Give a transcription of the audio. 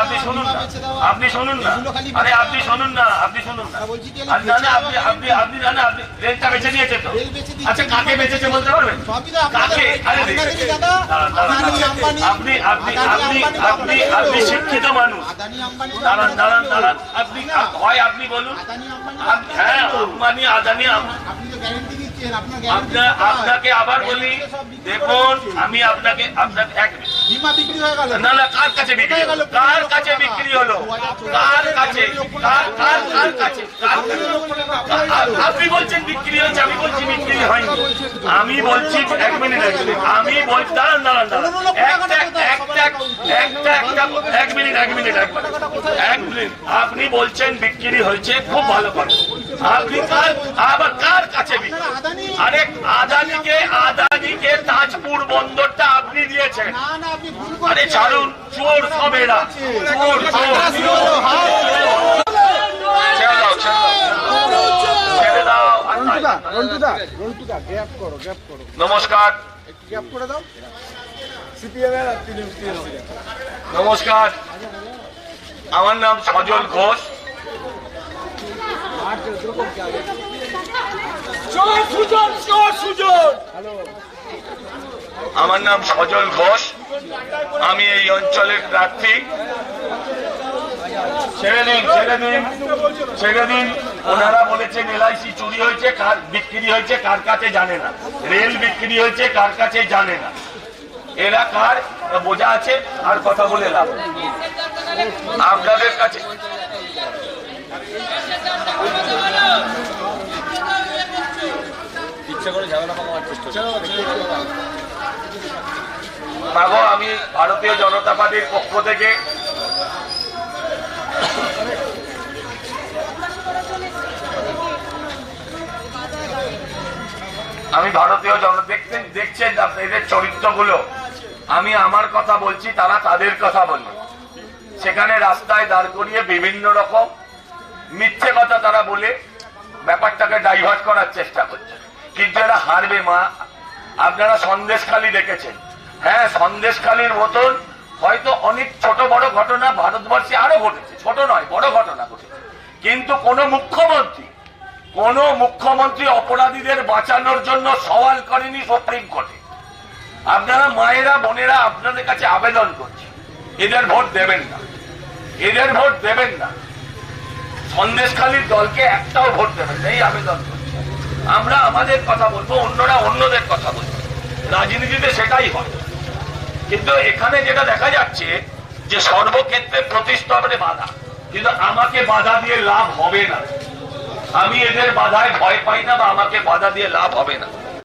আপনি শুনুন না। আপনি শুনুন না। আরে আপনি শুনুন না আপনি শুনুন না। আপনি আপনি আপনি না না আপনি রেলটা বেছে নিয়েছে তো। আচ্ছা কাকে বেচেছে বলতে পারবেন? কাকে। আপনি আপনি আপনি আপনি আপনি শিক্ষিত মানুষ। দাঁড়ান দাঁড়ান দাঁড়ান। আপনি হয় আপনি বলুন। হ্যাঁ আম্বানি আদানি আপনি আপনাকে আবার বলি দেখুন আমি আপনাকে এক না না কার কাছে বিক্রি হলো? কার কাছে বিক্রি হলো? কার কাছে? কার কার কার কার আপনি বলছেন বিক্রি হয়েছে আমি বলছি বিক্রি হয়নি। আমি বলছি এক মিনিট আমি বলছি দাঁড়ান দাঁড়ান দাঁড়ান। একটা একটা একটা একটা এক মিনিট এক মিনিট এক মিনিট। এক মিনিট। আপনি বলছেন বিক্রি হয়েছে খুব ভালো কথা আপনি কার আবার কার কাছে বিক্রি আরে আদানিকে আদানিকে তাজপুর বন্দরটা আপনি দিয়েছেন। না না আপনি ভুল আরে ছাড়ুন চোর সব এরা চোর। নমস্কার। একটু গ্যাপ করে দাও। সিপিএম এর আর তিনি নমস্কার। আমার নাম সজল ঘোষ। আমার নাম সজল ঘোষ। আমি এই অঞ্চলের প্রার্থী। ছেড়ে দিন ছেড়ে দিন ছেড়ে দিন। ওনারা বলেছেন এলআইসি চুরি হয়েছে কার বিক্রি হয়েছে কার কাছে জানে না। রেল বিক্রি হয়েছে কার কাছে জানে না। এরা কার? বোঝা আছে আর কথা বলে লাভ আপনাদের কাছে মাগো, আমি ভারতীয় জনতা পার্টির পক্ষ থেকে আমি ভারতীয় জন দেখতেন দেখছেন আপনি এদের চরিত্রগুলো। আমি আমার কথা বলছি, তারা তাদের কথা বলবে সেখানে রাস্তায় দাঁড় করিয়ে বিভিন্ন রকম মিথ্যে কথা তারা বলে, ব্যাপারটাকে ডাইভার্ট করার চেষ্টা করছে। কিন্তু এরা হারবে, মা আপনারা সন্দেশখালি দেখেছেন। হ্যাঁ সন্দেশখালির মতন হয়তো অনেক ছোট বড় ঘটনা ভারতবর্ষে আরও ঘটেছে। ছোট নয়, বড় ঘটনা ঘটেছে। কিন্তু কোন মুখ্যমন্ত্রী কোন মুখ্যমন্ত্রী অপরাধীদের বাঁচানোর জন্য সওয়াল করেনি সুপ্রিম কোর্টে। আপনারা মায়েরা, বোনেরা আপনাদের কাছে আবেদন করছে। এদের ভোট দেবেন না। এদের ভোট দেবেন না। সন্দেশখালীর দলকে একটাও ভোট দেবেন এই আবেদন করছি। আমরা আমাদের কথা বলব, অন্যরা অন্যদের কথা বলব। রাজনীতিতে সেটাই হয়। কিন্তু এখানে যেটা দেখা যাচ্ছে যে সর্বক্ষেত্রে প্রতিষ্ঠাপনে বাধা। কিন্তু আমাকে বাধা দিয়ে লাভ হবে না। আমি এদের বাধায় ভয় পাই না বা আমাকে বাধা দিয়ে লাভ হবে না।